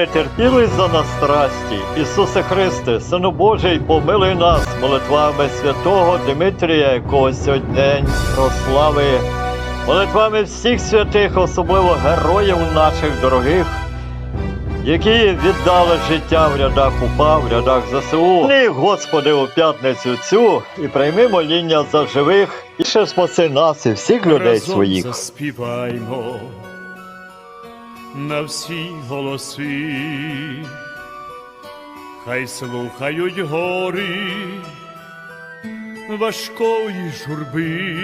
Претерпілий за нас страсті, Ісусе Христе, Сину Божий, помилуй нас молитвами святого Димитрія, якого сьогодні день прослави, молитвами всіх святих, особливо героїв наших дорогих, які віддали життя в рядах УПА, в рядах ЗСУ. Ні, Господи, у п'ятницю цю і прийми моління за живих, і ще спаси нас і всіх людей Разом своїх. заспіваймо на всі голоси, хай слухають гори важкої журби,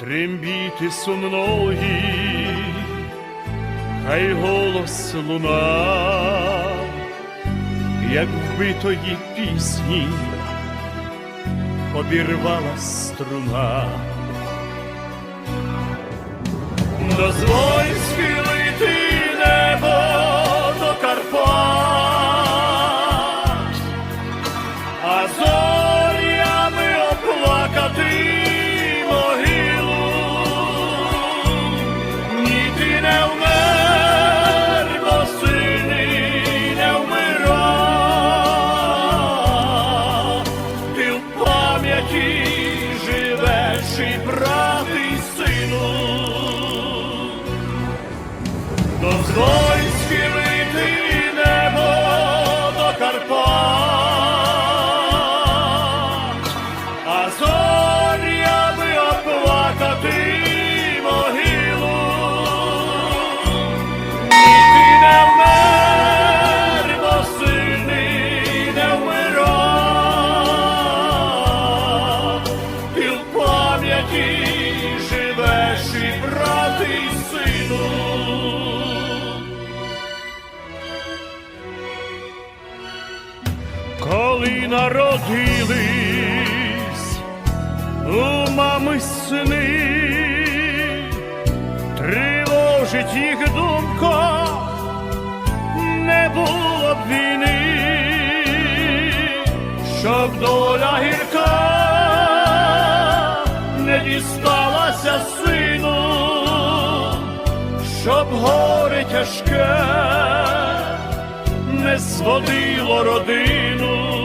трембіти сумної, хай голос луна, як вбитої пісні обірвала струна. das Läufe щоб доля гірка не дісталася сину, щоб горе тяжке не зводило родину.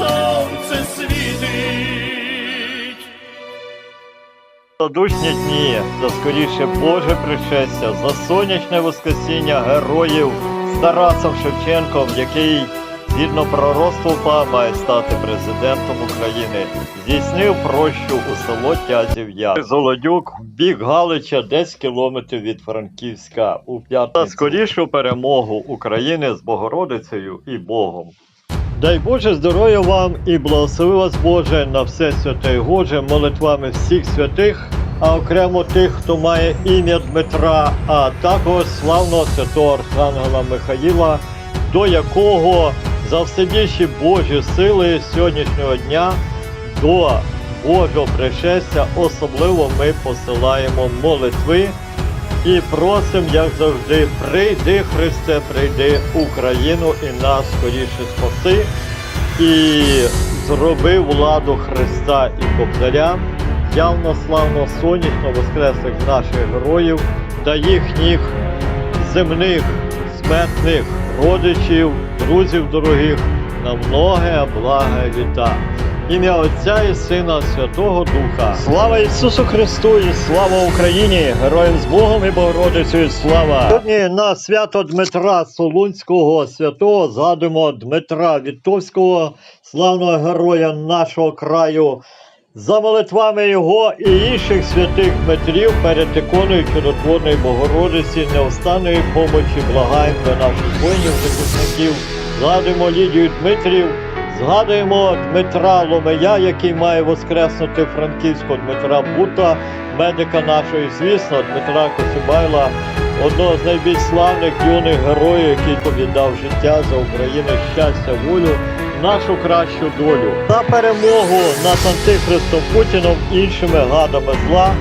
Сонце світить. Задушні дні, за скоріше Боже пришестя, за сонячне воскресіння героїв Тарасом Шевченком, який згідно пророцтва УПА має стати президентом України, здійснив прощу у село Тязів Яр. Золодюк в бік Галича 10 кілометрів від Франківська у п'ятницю. Скорішу перемогу України з Богородицею і Богом. Дай Боже здоров'я вам і благослови вас Боже на все святе і Гоже молитвами всіх святих, а окремо тих, хто має ім'я Дмитра, а також славного святого Архангела Михаїла, до якого за Божі сили сьогоднішнього дня до Божого пришестя особливо ми посилаємо молитви. І просим, як завжди, прийди, Христе, прийди Україну і нас скоріше спаси, і зроби владу Христа і Кобзаря, явно славно сонячно воскреслих наших героїв та їхніх земних смертних родичів, друзів дорогих на многе благе літа. Ім'я Отця і Сина Святого Духа. Слава Ісусу Христу і слава Україні! Героям з Богом і Богородицею слава! Сьогодні на свято Дмитра Солунського святого згадуємо Дмитра Вітовського, славного героя нашого краю. За молитвами його і інших святих Дмитрів перед іконою чудотворної Богородиці неостанної помочі благаємо наших воїнів захисників. Згадуємо Лідію Дмитрів, згадуємо Дмитра Ломея, який має воскреснути франківського Дмитра Бута, медика нашого, і, звісно, Дмитра Косибайла, одного з найбільш славних юних героїв, який повіддав життя за Україну, щастя, волю нашу кращу долю за перемогу над антихристом Путіном іншими гадами зла.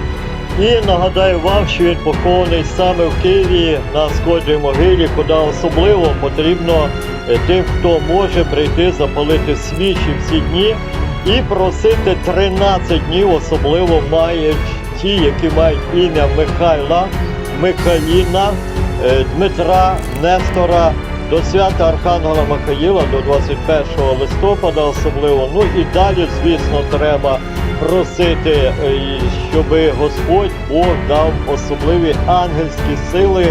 І нагадаю вам, що він похований саме в Києві на сході могилі, куди особливо потрібно тим, хто може прийти запалити свічі в ці дні і просити 13 днів, особливо мають ті, які мають ім'я Михайла, Михайліна, е, Дмитра, Нестора, до свята Архангела Михаїла до 21 листопада особливо. Ну і далі, звісно, треба просити, е, щоб Господь Бог дав особливі ангельські сили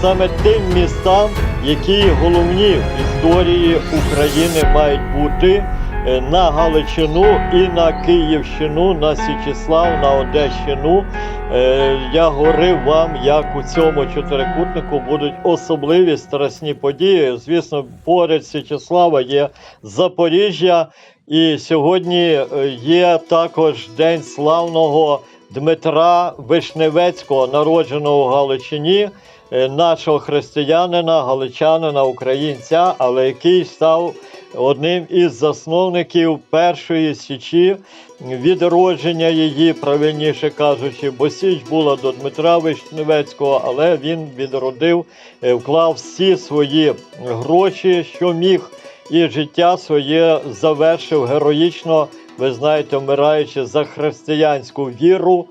саме тим містам, які головні в історії України мають бути е, на Галичину і на Київщину, на Січіслав, на Одещину. Е, Я говорив вам, як у цьому чотирикутнику будуть особливі страсні події. Звісно, поряд Січеслава є Запоріжжя, і сьогодні е, є також день славного Дмитра Вишневецького, народженого в Галичині, е, нашого християнина, галичанина, українця, але який став одним із засновників першої січі, відродження її, правильніше кажучи, бо січ була до Дмитра Вишневецького, але він відродив, е, вклав всі свої гроші, що міг, і життя своє завершив героїчно, ви знаєте, вмираючи за християнську віру.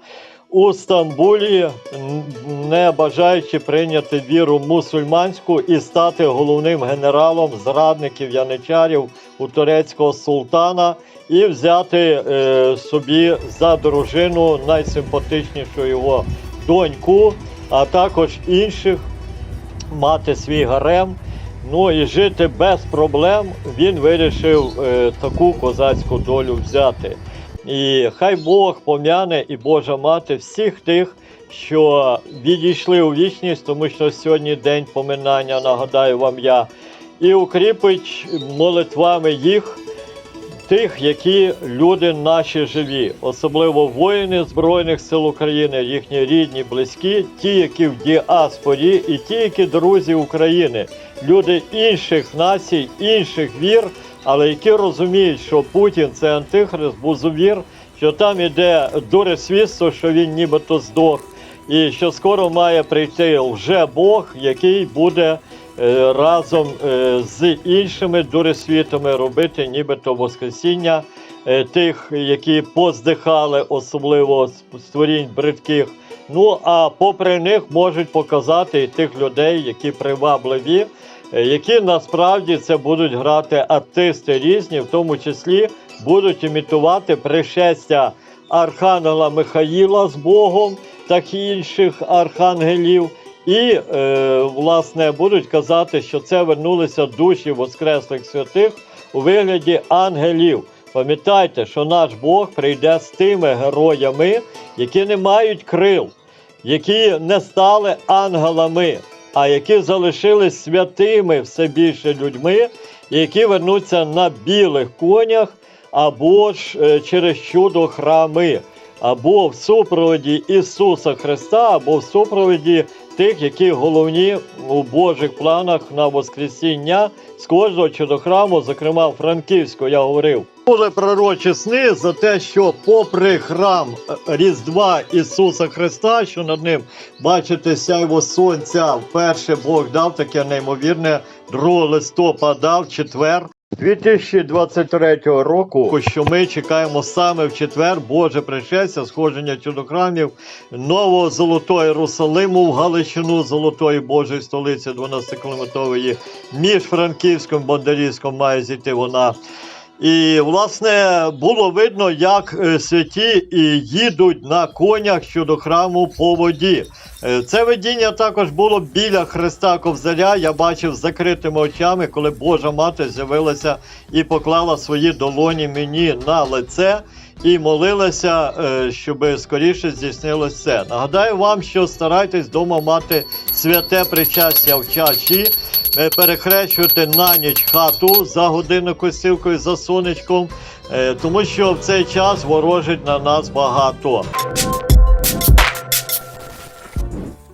У Стамбулі, не бажаючи прийняти віру мусульманську і стати головним генералом зрадників яничарів у турецького султана, і взяти е, собі за дружину найсимпатичнішу його доньку, а також інших мати свій гарем. Ну і жити без проблем він вирішив е, таку козацьку долю взяти. І хай Бог пом'яне і Божа мати всіх тих, що відійшли у вічність, тому що сьогодні день поминання, нагадаю вам я, і укріпить молитвами їх, тих, які люди наші живі, особливо воїни Збройних сил України, їхні рідні, близькі, ті, які в діаспорі, і ті, які друзі України, люди інших націй, інших вір, але які розуміють, що Путін це антихрист, бузовір, що там іде дуресвідство, що він нібито здох, і що скоро має прийти лже-Бог, який буде разом е, з іншими дуресвітами робити нібито Воскресіння е, тих, які поздихали, особливо створінь бридких. Ну а попри них можуть показати і тих людей, які привабливі, е, які насправді це будуть грати артисти різні, в тому числі будуть імітувати пришестя Архангела Михаїла з Богом, так і інших архангелів. І, е, власне, будуть казати, що це вернулися душі воскреслих святих у вигляді ангелів. Пам'ятайте, що наш Бог прийде з тими героями, які не мають крил, які не стали ангелами, а які залишились святими все більше людьми, які вернуться на білих конях або ж е, через чудо храми, або в супроводі Ісуса Христа, або в супроводі тих, які головні у Божих планах на Воскресіння з кожного чудохраму, зокрема Франківського, я говорив. Були пророчі сни за те, що попри храм Різдва Ісуса Христа, що над ним бачите сяйво сонця, вперше Бог дав таке неймовірне 2 листопада в четвер. 2023 року, що ми чекаємо саме в четвер Боже пришестя, сходження чудохрамів нового Золотого Єрусалиму в Галичину, Золотої Божої столиці 12-кілометрової між Франківськом і Бондарівськом має зійти вона. І, власне, було видно, як е, святі і їдуть на конях щодо храму по воді. Е, Це видіння також було біля Христа Ковзаря. Я бачив закритими очами, коли Божа мати з'явилася і поклала свої долоні мені на лице і молилася, е, щоб скоріше здійснилось це. Нагадаю вам, що старайтесь вдома мати святе причастя в чаші, е, перехрещувати на ніч хату за годину косівкою, за сонечком, е, тому що в цей час ворожить на нас багато.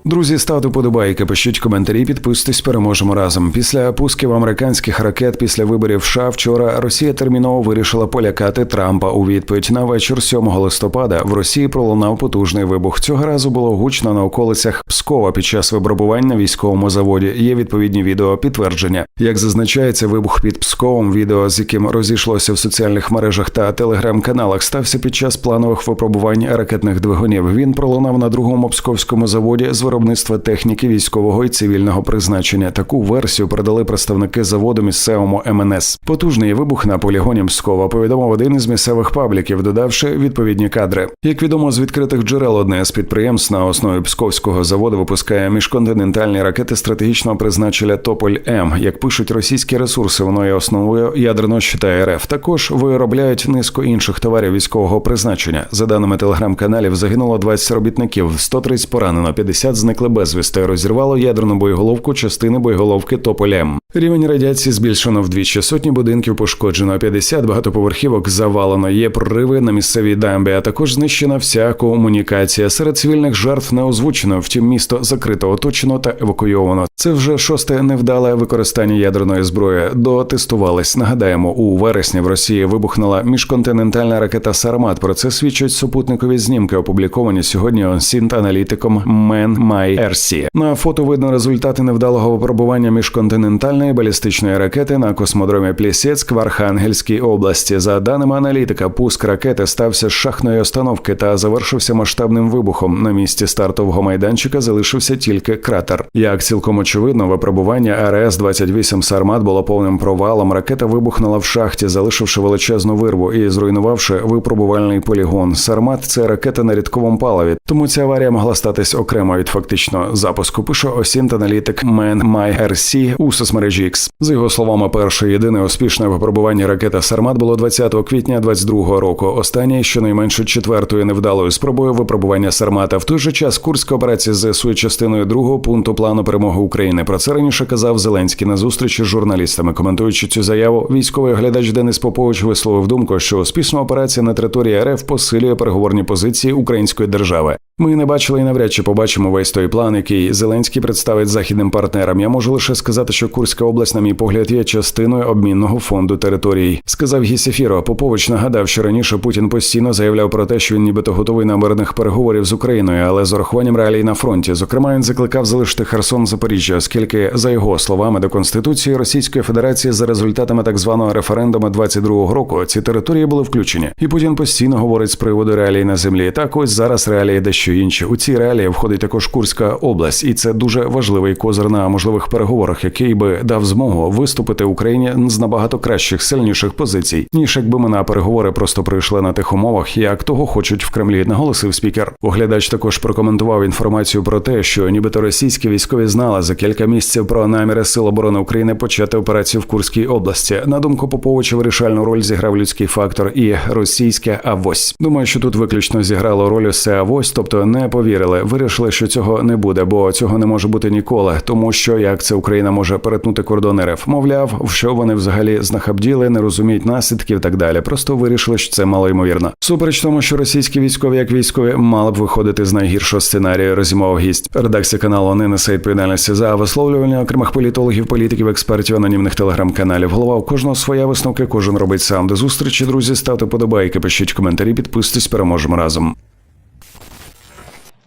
Друзі, ставте подобайки, пишіть коментарі, підписуйтесь, переможемо разом. Після пусків американських ракет після виборів США вчора Росія терміново вирішила полякати Трампа у відповідь на вечір 7 листопада. В Росії пролунав потужний вибух. Цього разу було гучно на околицях Пскова під час випробувань на військовому заводі. Є відповідні відео підтвердження. Як зазначається, вибух під Псковом, відео з яким розійшлося в соціальних мережах та телеграм-каналах, стався під час планових випробувань ракетних двигунів. Він пролунав на другому псковському заводі з виробництва техніки військового і цивільного призначення. Таку версію передали представники заводу місцевому МНС. Потужний вибух на полігоні Пскова повідомив один із місцевих пабліків, додавши відповідні кадри. Як відомо з відкритих джерел, одне з підприємств на основі псковського заводу випускає міжконтинентальні ракети стратегічного призначення Тополь М. Як пишуть російські ресурси, воно є основою ядерного щита РФ. Також виробляють низку інших товарів військового призначення. За даними телеграм-каналів, загинуло 20 робітників, 130 поранено, 50 зникли безвісти. Розірвало ядерну боєголовку частини боєголовки Тополь М. Рівень радіації збільшено вдвічі. Сотні будинків пошкоджено, 50 багатоповерхівок завалено. Є прориви на місцевій дамбі, а також знищена вся комунікація. Серед цивільних жертв не озвучено. Втім, місто закрито, оточено та евакуйовано. Це вже шосте невдале використання ядерної зброї. Дотестувались. Нагадаємо, у вересні в Росії вибухнула міжконтинентальна ракета Сармат. Про це свідчать супутникові знімки, опубліковані сьогодні сінт-аналітиком Мен Май Ерсі. На фото видно результати невдалого випробування міжконтинентальної балістичної ракети на космодромі Плісецьк в Архангельській області. За даними аналітика, пуск ракети стався з шахної установки та завершився масштабним вибухом. На місці стартового майданчика залишився тільки кратер. Як цілком очевидно, випробування АРС 28 Сармат було повним провалом. Ракета вибухнула в шахті, залишивши величезну вирву і зруйнувавши випробувальний полігон. Сармат це ракета на рідковому паливі, тому ця аварія могла статись окремо від фактично запуску. Пише осінт аналітик Мен Май у соцмережі X. За його словами, перше єдине успішне випробування ракети Сармат було 20 квітня 22 року. Останнє щонайменше четвертою невдалою спробою випробування Сармата. В той же час Курська операція ЗСУ частиною другого пункту плану перемоги України. Про це раніше казав Зеленський на зустрічі з журналістами. Коментуючи цю заяву, військовий оглядач Денис Попович висловив думку, що успішна операція на території РФ посилює переговорні позиції української держави. Ми не бачили і навряд чи побачимо весь той план, який Зеленський представить західним партнерам. Я можу лише сказати, що Курська область, на мій погляд, є частиною обмінного фонду територій. Сказав Гісефіро. Попович нагадав, що раніше Путін постійно заявляв про те, що він нібито готовий на мирних переговорів з Україною, але з урахуванням реалій на фронті. Зокрема, він закликав залишити Херсон Запоріжжя, оскільки, за його словами, до конституції Російської Федерації за результатами так званого референдуму 22-го року ці території були включені. І Путін постійно говорить з приводу реалій на землі. Так ось зараз реалії дещо інші. У ці реалії входить також Курська область, і це дуже важливий козир на можливих переговорах, який би дав змогу виступити Україні з набагато кращих, сильніших позицій, ніж якби ми на переговори просто прийшли на тих умовах, як того хочуть в Кремлі, наголосив спікер. Оглядач також прокоментував інформацію про те, що нібито російські військові знали за кілька місяців про наміри Сил оборони України почати операцію в Курській області. На думку Поповича, вирішальну роль зіграв людський фактор і російське авось. Думаю, що тут виключно зіграло роль усе авось, тобто не повірили. Вирішили, що цього не буде, бо цього не може бути ніколи, тому що як це Україна може перетнути кордон РФ. Мовляв, що вони взагалі знахабділи, не розуміють наслідків так далі. Просто вирішили, що це мало ймовірно. Супереч тому, що російські військові, як військові, мали б виходити з найгіршого сценарію. Розімов гість. Редакція каналу не несе відповідальності за висловлювання окремих політологів, політиків, експертів, анонімних телеграм-каналів. Голова у кожного своя висновки, кожен робить сам. До зустрічі, друзі. Ставте подобайки, пишіть коментарі, підписуйтесь, переможемо разом.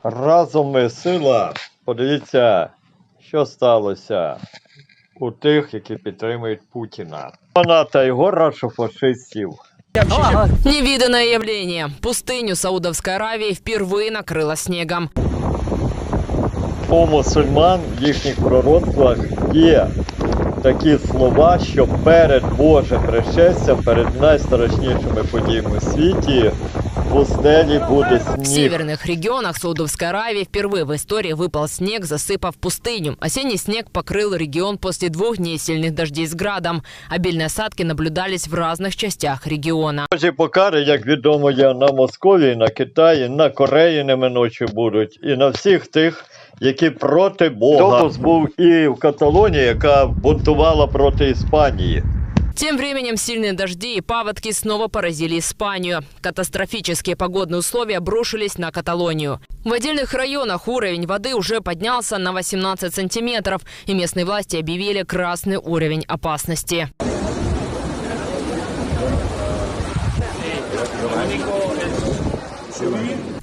Разом ми сила. Подивіться, що сталося у тих, які підтримують Путіна. Вона та його рашофашистів. Невиданное явление. Пустыню Саудовской Аравии впервые накрыло снегом. У мусульман в їхніх пророцтвах є такі слова, що перед Боже пришестям, перед найстрашнішими подіями в світі, в пустелі буде В сніг. северных регионах Саудовской Аравии впервые в истории выпал снег, засыпав пустыню. Осенний снег покрыл регион после двух дней сильных дождей с градом. Обильные осадки наблюдались в разных частях региона. Божі покари, як відомо, є на Московії, на Китаї, на Кореї неминуче будуть, і на всіх тих, які проти Бога. Допуск був і в Каталонії, яка бунтувала проти Іспанії. Тем временем сильные дожди и паводки снова поразили Испанию. Катастрофические погодные условия обрушились на Каталонию. В отдельных районах уровень воды уже поднялся на 18 сантиметров, и местные власти объявили красный уровень опасности.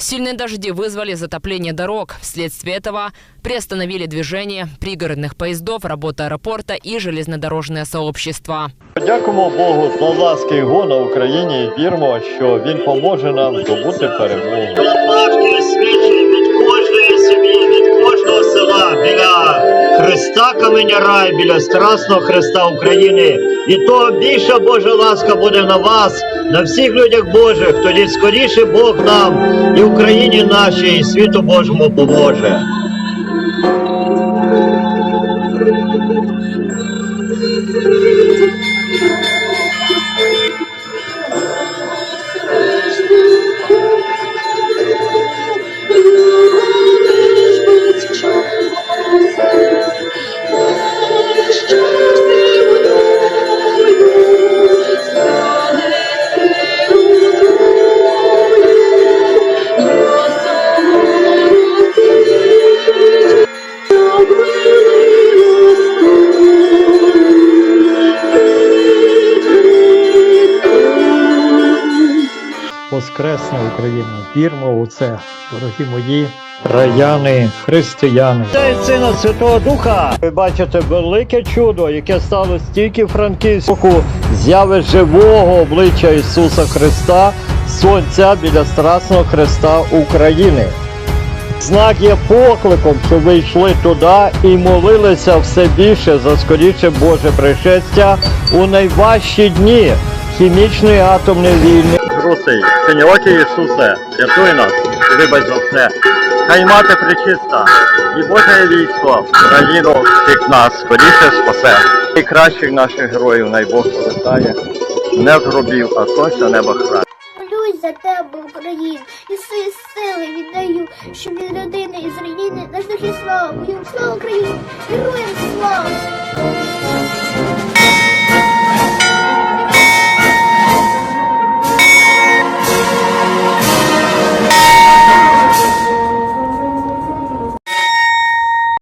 Сильные дожди вызвали затопление дорог. Вследствие этого приостановили движение пригородных поездов, работу аэропорта и железнодорожное сообщество. Дякуємо Богу за ласки його на Україні і віримо, що він поможе нам здобути перемогу. Бабки свічі від кожної сім'ї, від кожного села біля Христа Каменя Рай, біля Страсного Христа України. І того більша Божа ласка буде на вас, на всіх людях Божих. Тоді скоріше Бог нам і Україні нашій, і світу Божому поможе. Воскресне Україна. Вірмо у це, дорогі мої краяни, християни. Дай Сина Святого Духа. Ви бачите велике чудо, яке сталося тільки в Франківську, зяви живого обличчя Ісуса Христа, Сонця біля Страсного Христа України. Знак є покликом, щоб ви йшли туди і молилися все більше за скоріше Боже пришестя у найважчі дні хімічної атомної війни. Русий, синьоокі Ісусе, рятуй нас і вибач за все. Хай мати причиста, і Боже військо, країну всіх нас скоріше спасе. І кращих наших героїв найбог повертає, не зробів, а сонця неба храє.